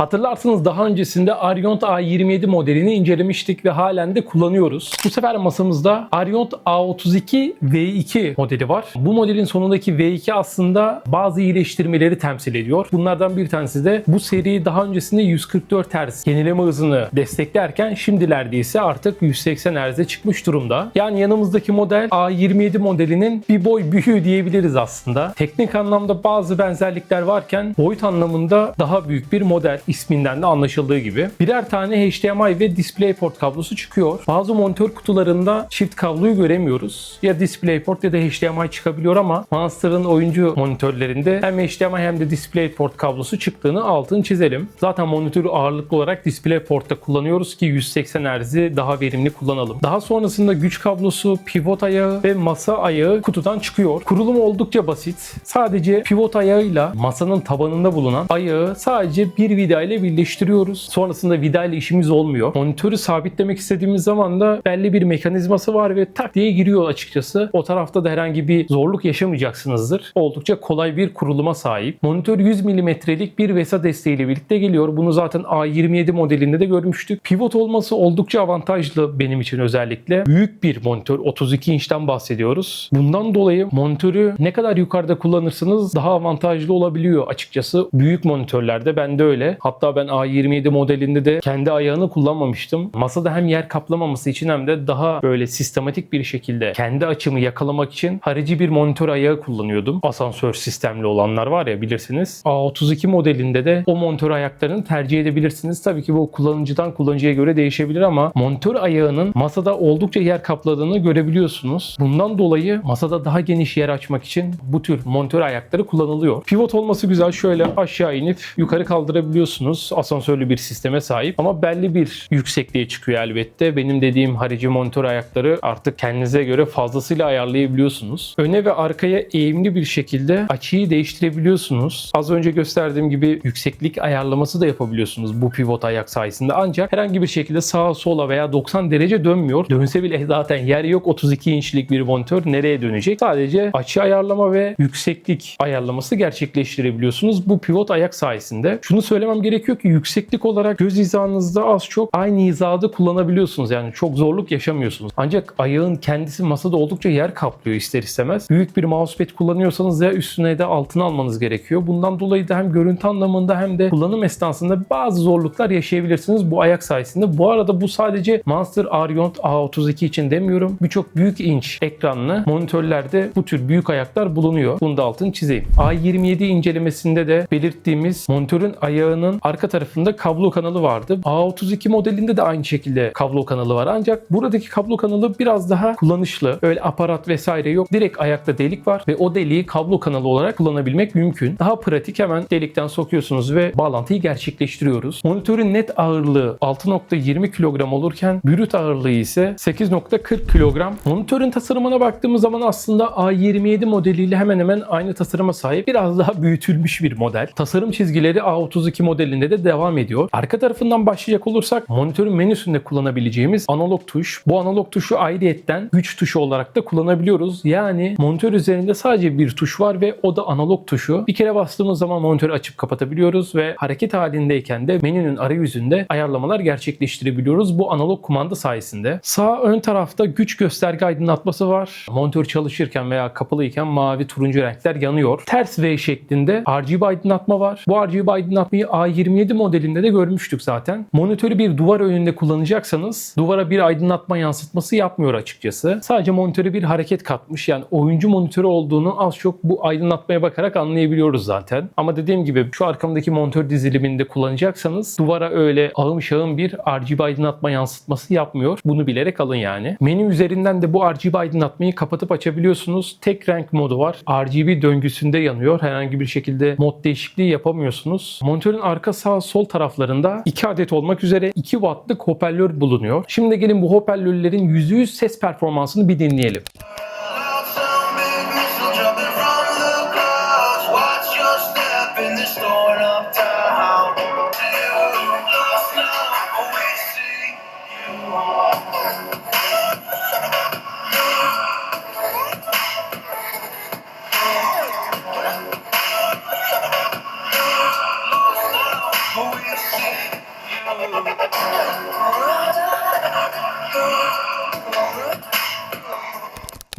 Hatırlarsınız daha öncesinde Ariont A27 modelini incelemiştik ve halen de kullanıyoruz. Bu sefer masamızda Ariont A32 V2 modeli var. Bu modelin sonundaki V2 aslında bazı iyileştirmeleri temsil ediyor. Bunlardan bir tanesi de bu seri daha öncesinde 144 Hz yenileme hızını desteklerken şimdilerde ise artık 180 Hz'e çıkmış durumda. Yani yanımızdaki model A27 modelinin bir boy büyüğü diyebiliriz aslında. Teknik anlamda bazı benzerlikler varken boyut anlamında daha büyük bir model isminden de anlaşıldığı gibi. Birer tane HDMI ve DisplayPort kablosu çıkıyor. Bazı monitör kutularında çift kabloyu göremiyoruz. Ya DisplayPort ya da HDMI çıkabiliyor ama Monster'ın oyuncu monitörlerinde hem HDMI hem de DisplayPort kablosu çıktığını altını çizelim. Zaten monitörü ağırlıklı olarak DisplayPort'ta kullanıyoruz ki 180 Hz'i daha verimli kullanalım. Daha sonrasında güç kablosu, pivot ayağı ve masa ayağı kutudan çıkıyor. Kurulum oldukça basit. Sadece pivot ayağıyla masanın tabanında bulunan ayağı sadece bir vida ile birleştiriyoruz. Sonrasında vida ile işimiz olmuyor. Monitörü sabitlemek istediğimiz zaman da belli bir mekanizması var ve tak diye giriyor açıkçası. O tarafta da herhangi bir zorluk yaşamayacaksınızdır. Oldukça kolay bir kuruluma sahip. Monitör 100 mm'lik bir VESA desteğiyle birlikte geliyor. Bunu zaten A27 modelinde de görmüştük. Pivot olması oldukça avantajlı benim için özellikle. Büyük bir monitör 32 inçten bahsediyoruz. Bundan dolayı monitörü ne kadar yukarıda kullanırsanız daha avantajlı olabiliyor açıkçası. Büyük monitörlerde ben de öyle. Hatta ben A27 modelinde de kendi ayağını kullanmamıştım. Masada hem yer kaplamaması için hem de daha böyle sistematik bir şekilde kendi açımı yakalamak için harici bir monitör ayağı kullanıyordum. Asansör sistemli olanlar var ya bilirsiniz. A32 modelinde de o monitör ayaklarını tercih edebilirsiniz. Tabii ki bu kullanıcıdan kullanıcıya göre değişebilir ama monitör ayağının masada oldukça yer kapladığını görebiliyorsunuz. Bundan dolayı masada daha geniş yer açmak için bu tür monitör ayakları kullanılıyor. Pivot olması güzel. Şöyle aşağı inip yukarı kaldırabiliyorsunuz. Asansörlü bir sisteme sahip ama belli bir yüksekliğe çıkıyor elbette. Benim dediğim harici monitör ayakları artık kendinize göre fazlasıyla ayarlayabiliyorsunuz. Öne ve arkaya eğimli bir şekilde açıyı değiştirebiliyorsunuz. Az önce gösterdiğim gibi yükseklik ayarlaması da yapabiliyorsunuz bu pivot ayak sayesinde. Ancak herhangi bir şekilde sağa sola veya 90 derece dönmüyor. Dönse bile zaten yer yok 32 inçlik bir monitör nereye dönecek? Sadece açı ayarlama ve yükseklik ayarlaması gerçekleştirebiliyorsunuz bu pivot ayak sayesinde. Şunu söylemem gerekiyor ki yükseklik olarak göz hizanızda az çok aynı hizada kullanabiliyorsunuz. Yani çok zorluk yaşamıyorsunuz. Ancak ayağın kendisi masada oldukça yer kaplıyor ister istemez. Büyük bir mousepad kullanıyorsanız ya üstüne de altına almanız gerekiyor. Bundan dolayı da hem görüntü anlamında hem de kullanım esnasında bazı zorluklar yaşayabilirsiniz bu ayak sayesinde. Bu arada bu sadece Monster Ariont A32 için demiyorum. Birçok büyük inç ekranlı monitörlerde bu tür büyük ayaklar bulunuyor. Bunu da altını çizeyim. A27 incelemesinde de belirttiğimiz monitörün ayağının arka tarafında kablo kanalı vardı. A32 modelinde de aynı şekilde kablo kanalı var. Ancak buradaki kablo kanalı biraz daha kullanışlı. Öyle aparat vesaire yok. Direkt ayakta delik var ve o deliği kablo kanalı olarak kullanabilmek mümkün. Daha pratik hemen delikten sokuyorsunuz ve bağlantıyı gerçekleştiriyoruz. Monitörün net ağırlığı 6.20 kilogram olurken brüt ağırlığı ise 8.40 kilogram. Monitörün tasarımına baktığımız zaman aslında A27 modeliyle hemen hemen aynı tasarıma sahip. Biraz daha büyütülmüş bir model. Tasarım çizgileri A32 modelinde de devam ediyor. Arka tarafından başlayacak olursak monitörün menüsünde kullanabileceğimiz analog tuş. Bu analog tuşu ayrıyetten güç tuşu olarak da kullanabiliyoruz. Yani monitör üzerinde sadece bir tuş var ve o da analog tuşu. Bir kere bastığımız zaman monitörü açıp kapatabiliyoruz ve hareket halindeyken de menünün arayüzünde ayarlamalar gerçekleştirebiliyoruz bu analog kumanda sayesinde. Sağ ön tarafta güç gösterge aydınlatması var. Monitör çalışırken veya kapalıyken mavi turuncu renkler yanıyor. Ters V şeklinde RGB aydınlatma var. Bu RGB aydınlatmayı A27 modelinde de görmüştük zaten. Monitörü bir duvar önünde kullanacaksanız duvara bir aydınlatma yansıtması yapmıyor açıkçası. Sadece monitöre bir hareket katmış. Yani oyuncu monitörü olduğunu az çok bu aydınlatmaya bakarak anlayabiliyoruz zaten. Ama dediğim gibi şu arkamdaki monitör diziliminde kullanacaksanız duvara öyle ağım şağım bir RGB aydınlatma yansıtması yapmıyor. Bunu bilerek alın yani. Menü üzerinden de bu RGB aydınlatmayı kapatıp açabiliyorsunuz. Tek renk modu var. RGB döngüsünde yanıyor. Herhangi bir şekilde mod değişikliği yapamıyorsunuz. Monitörün arka sağ sol taraflarında 2 adet olmak üzere 2 wattlık hoparlör bulunuyor. Şimdi gelin bu hoparlörlerin %100 ses performansını bir dinleyelim.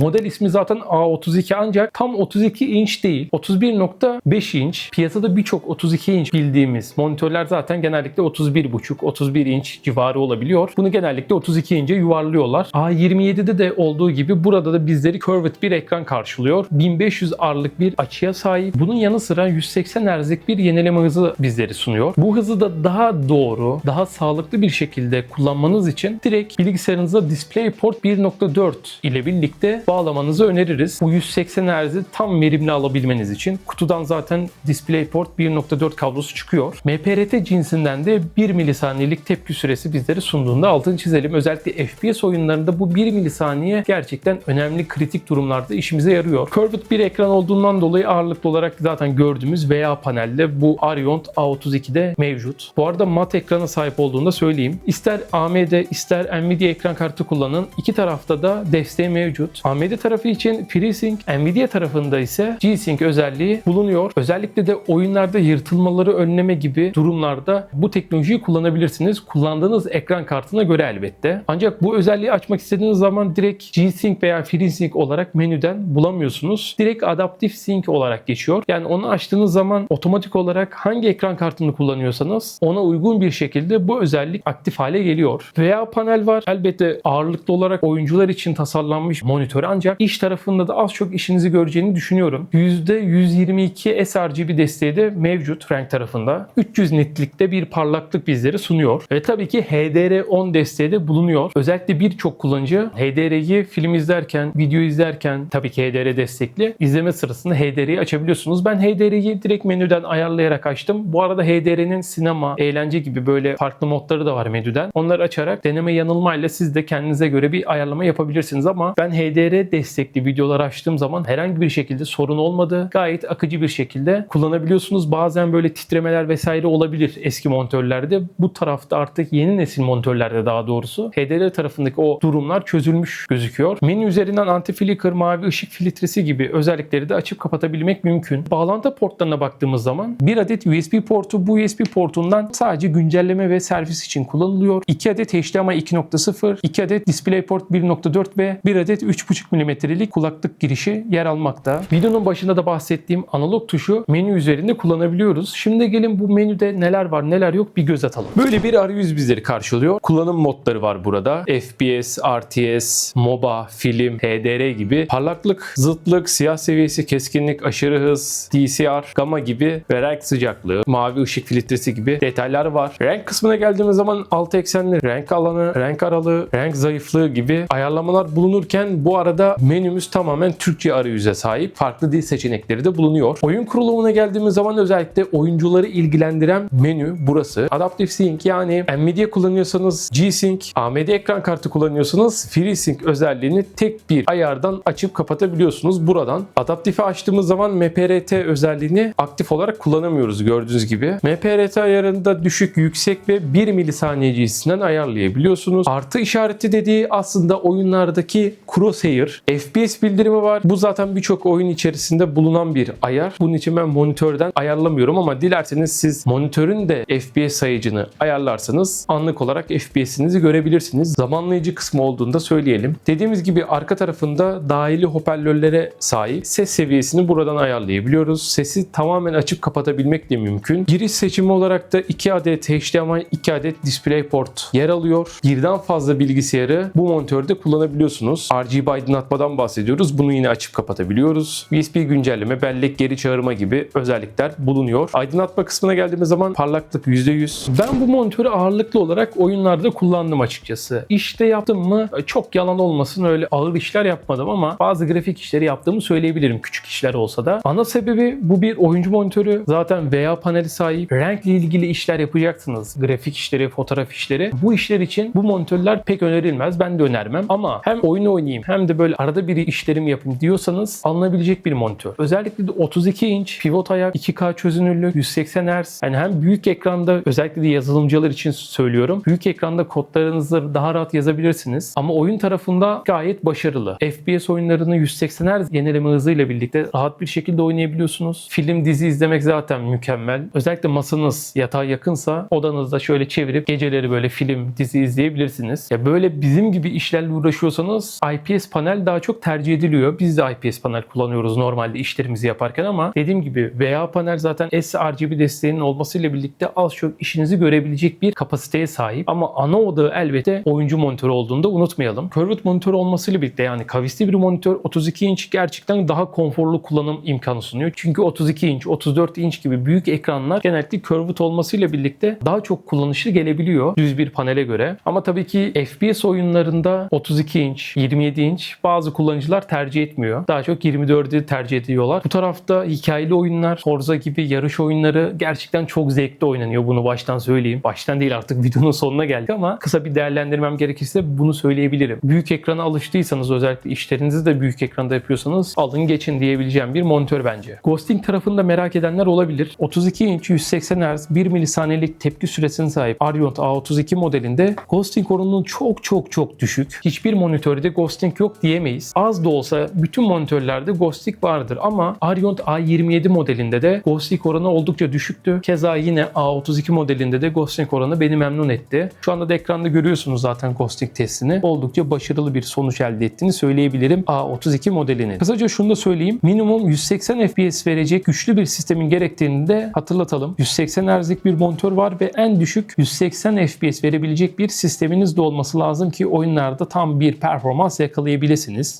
Model ismi zaten A32 ancak tam 32 inç değil. 31.5 inç. Piyasada birçok 32 inç bildiğimiz monitörler zaten genellikle 31.5, 31 inç civarı olabiliyor. Bunu genellikle 32 ince yuvarlıyorlar. A27'de de olduğu gibi burada da bizleri curved bir ekran karşılıyor. 1500 R'lık bir açıya sahip. Bunun yanı sıra 180 Hz'lik bir yenileme hızı bizleri sunuyor. Bu hızı da daha doğru, daha sağlıklı bir şekilde kullanmanız için direkt bilgisayarınıza DisplayPort 1.4 ile birlikte bağlamanızı öneririz. Bu 180 Hz'i tam verimli alabilmeniz için kutudan zaten DisplayPort 1.4 kablosu çıkıyor. MPRT cinsinden de 1 milisaniyelik tepki süresi bizlere sunduğunda altını çizelim. Özellikle FPS oyunlarında bu 1 milisaniye gerçekten önemli kritik durumlarda işimize yarıyor. Curved bir ekran olduğundan dolayı ağırlıklı olarak zaten gördüğümüz VA panelde bu Ariont A32'de mevcut. Bu arada mat ekrana sahip olduğunu da söyleyeyim. İster AMD ister Nvidia ekran kartı kullanın. İki tarafta da desteği mevcut. AMD tarafı için FreeSync, Nvidia tarafında ise G-Sync özelliği bulunuyor. Özellikle de oyunlarda yırtılmaları önleme gibi durumlarda bu teknolojiyi kullanabilirsiniz. Kullandığınız ekran kartına göre elbette. Ancak bu özelliği açmak istediğiniz zaman direkt G-Sync veya FreeSync olarak menüden bulamıyorsunuz. Direkt Adaptive Sync olarak geçiyor. Yani onu açtığınız zaman otomatik olarak hangi ekran kartını kullanıyorsanız ona uygun bir şekilde bu özellik aktif hale geliyor. Veya panel var. Elbette ağırlıklı olarak oyuncular için tasarlanmış monitör ancak iş tarafında da az çok işinizi göreceğini düşünüyorum. %122 sRGB desteği de mevcut renk tarafında. 300 nitlikte bir parlaklık bizlere sunuyor. Ve tabii ki HDR10 desteği de bulunuyor. Özellikle birçok kullanıcı HDR'yi film izlerken, video izlerken tabii ki HDR destekli izleme sırasında HDR'yi açabiliyorsunuz. Ben HDR'yi direkt menüden ayarlayarak açtım. Bu arada HDR'nin sinema, eğlence gibi böyle farklı modları da var menüden. Onları açarak deneme yanılmayla siz de kendinize göre bir ayarlama yapabilirsiniz ama ben HDR destekli videolar açtığım zaman herhangi bir şekilde sorun olmadı. Gayet akıcı bir şekilde kullanabiliyorsunuz. Bazen böyle titremeler vesaire olabilir eski monitörlerde. Bu tarafta artık yeni nesil monitörlerde daha doğrusu HDR tarafındaki o durumlar çözülmüş gözüküyor. Menü üzerinden anti-flicker, mavi ışık filtresi gibi özellikleri de açıp kapatabilmek mümkün. Bağlantı portlarına baktığımız zaman bir adet USB portu bu USB portundan sadece güncelleme ve servis için kullanılıyor. 2 adet HDMI 2.0, 2 adet DisplayPort 1.4 ve 1 adet 3.5 mm'lik kulaklık girişi yer almakta. Videonun başında da bahsettiğim analog tuşu menü üzerinde kullanabiliyoruz. Şimdi gelin bu menüde neler var neler yok bir göz atalım. Böyle bir arayüz bizleri karşılıyor. Kullanım modları var burada. FPS, RTS, MOBA, film, HDR gibi parlaklık, zıtlık, siyah seviyesi, keskinlik, aşırı hız, DCR, gamma gibi ve renk sıcaklığı, mavi ışık filtresi gibi detaylar var. Renk kısmına geldiğimiz zaman alt eksenli renk alanı, renk aralığı, renk zayıflığı gibi ayarlamalar bulunurken bu arada menümüz tamamen Türkçe arayüze sahip. Farklı dil seçenekleri de bulunuyor. Oyun kurulumuna geldiğimiz zaman özellikle oyuncuları ilgilendiren menü burası. Adaptive Sync yani Nvidia kullanıyorsanız G-Sync, AMD ekran kartı kullanıyorsanız FreeSync özelliğini tek bir ayardan açıp kapatabiliyorsunuz buradan. Adaptife açtığımız zaman MPRT özelliğini aktif olarak kullanamıyoruz gördüğünüz gibi. MPRT ayarında düşük, yüksek ve 1 milisaniye cinsinden ayarlayabiliyorsunuz. Artı işareti dediği aslında oyunlardaki crosshair, FPS bildirimi var. Bu zaten birçok oyun içerisinde bulunan bir ayar. Bunun için ben monitörden ayarlamıyorum ama dilerseniz siz monitörün de FPS sayıcını ayarlarsanız anlık olarak FPS'inizi görebilirsiniz. Zamanlayıcı kısmı olduğunu da söyleyelim. Dediğimiz gibi arka tarafında dahili hoparlörlere sahip ses seviyesini buradan ayarlayabiliyoruz. Sesi tamamen açıp kapatabilmek de mümkün. Giriş seçimi olarak da 2 adet HDMI, 2 adet DisplayPort yer alıyor. Birden fazla bilgisayarı bu monitörde kullanabiliyorsunuz. RGB aydınlatmadan bahsediyoruz. Bunu yine açıp kapatabiliyoruz. USB güncelleme, bellek geri çağırma gibi özellikler bulunuyor. Aydınlatma kısmına geldiğimiz zaman parlaklık %100. Ben bu monitörü ağırlıklı olarak oyunlarda kullandım açıkçası. İşte yaptım mı çok yalan olmasın öyle ağır işler yapmadım ama bazı grafik işleri yaptığımı söyleyebilirim küçük işler olsa da. Ana sebebi bu bir oyuncu monitörü. Zaten VA paneli sahip. Renkle ilgili işler yapacaksınız. Grafik işleri, fotoğraf işleri. Bu işler için bu monitörler pek önerilmez. Ben de önermem. Ama hem oyun oynayayım hem de böyle arada bir işlerimi yapayım diyorsanız alınabilecek bir monitör. Özellikle de 32 inç pivot ayak, 2K çözünürlük, 180 Hz. Yani hem büyük ekranda özellikle de yazılımcılar için söylüyorum. Büyük ekranda kodlarınızı daha rahat yazabilirsiniz. Ama oyun tarafında gayet başarılı. FPS oyunlarını 180 Hz yenileme hızıyla birlikte rahat bir şekilde oynayabiliyorsunuz. Film, dizi izlemek zaten mükemmel. Özellikle masanız yatağa yakınsa odanızda şöyle çevirip geceleri böyle film, dizi izleyebilirsiniz. Ya böyle bizim gibi işlerle uğraşıyorsanız IPS panel panel daha çok tercih ediliyor. Biz de IPS panel kullanıyoruz normalde işlerimizi yaparken ama dediğim gibi VA panel zaten sRGB desteğinin olmasıyla birlikte az çok işinizi görebilecek bir kapasiteye sahip. Ama ana odağı elbette oyuncu monitörü olduğunda unutmayalım. Curved monitör olmasıyla birlikte yani kavisli bir monitör 32 inç gerçekten daha konforlu kullanım imkanı sunuyor. Çünkü 32 inç, 34 inç gibi büyük ekranlar genellikle curved olmasıyla birlikte daha çok kullanışlı gelebiliyor düz bir panele göre. Ama tabii ki FPS oyunlarında 32 inç, 27 inç bazı kullanıcılar tercih etmiyor. Daha çok 24'ü tercih ediyorlar. Bu tarafta hikayeli oyunlar, Forza gibi yarış oyunları gerçekten çok zevkli oynanıyor. Bunu baştan söyleyeyim. Baştan değil artık videonun sonuna geldik ama kısa bir değerlendirmem gerekirse bunu söyleyebilirim. Büyük ekrana alıştıysanız özellikle işlerinizi de büyük ekranda yapıyorsanız alın geçin diyebileceğim bir monitör bence. Ghosting tarafında merak edenler olabilir. 32 inç 180 Hz 1 milisaniyelik tepki süresine sahip Arion A32 modelinde ghosting oranının çok çok çok düşük. Hiçbir monitörde ghosting yok diyemeyiz. Az da olsa bütün monitörlerde ghosting vardır ama Arion A27 modelinde de ghosting oranı oldukça düşüktü. Keza yine A32 modelinde de ghosting oranı beni memnun etti. Şu anda da ekranda görüyorsunuz zaten ghosting testini. Oldukça başarılı bir sonuç elde ettiğini söyleyebilirim A32 modelinin. Kısaca şunu da söyleyeyim. Minimum 180 FPS verecek güçlü bir sistemin gerektiğini de hatırlatalım. 180 Hz'lik bir monitör var ve en düşük 180 FPS verebilecek bir sisteminiz de olması lazım ki oyunlarda tam bir performans yakalayabilirsiniz.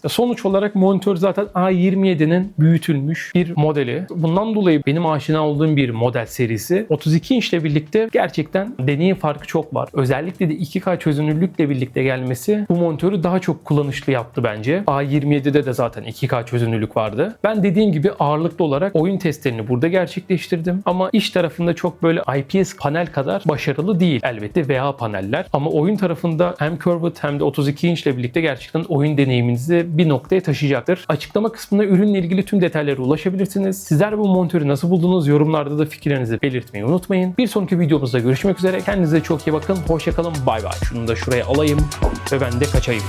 Sonuç olarak monitör zaten A27'nin büyütülmüş bir modeli. Bundan dolayı benim aşina olduğum bir model serisi. 32 inçle birlikte gerçekten deneyim farkı çok var. Özellikle de 2K çözünürlükle birlikte gelmesi bu monitörü daha çok kullanışlı yaptı bence. A27'de de zaten 2K çözünürlük vardı. Ben dediğim gibi ağırlıklı olarak oyun testlerini burada gerçekleştirdim. Ama iş tarafında çok böyle IPS panel kadar başarılı değil. Elbette VA paneller. Ama oyun tarafında hem curved hem de 32 inçle birlikte gerçekten oyun deneyiminizi bir noktaya taşıyacaktır. Açıklama kısmında ürünle ilgili tüm detaylara ulaşabilirsiniz. Sizler bu monitörü nasıl buldunuz? Yorumlarda da fikirlerinizi belirtmeyi unutmayın. Bir sonraki videomuzda görüşmek üzere. Kendinize çok iyi bakın. Hoşçakalın. Bay bay. Şunu da şuraya alayım ve ben de kaçayım.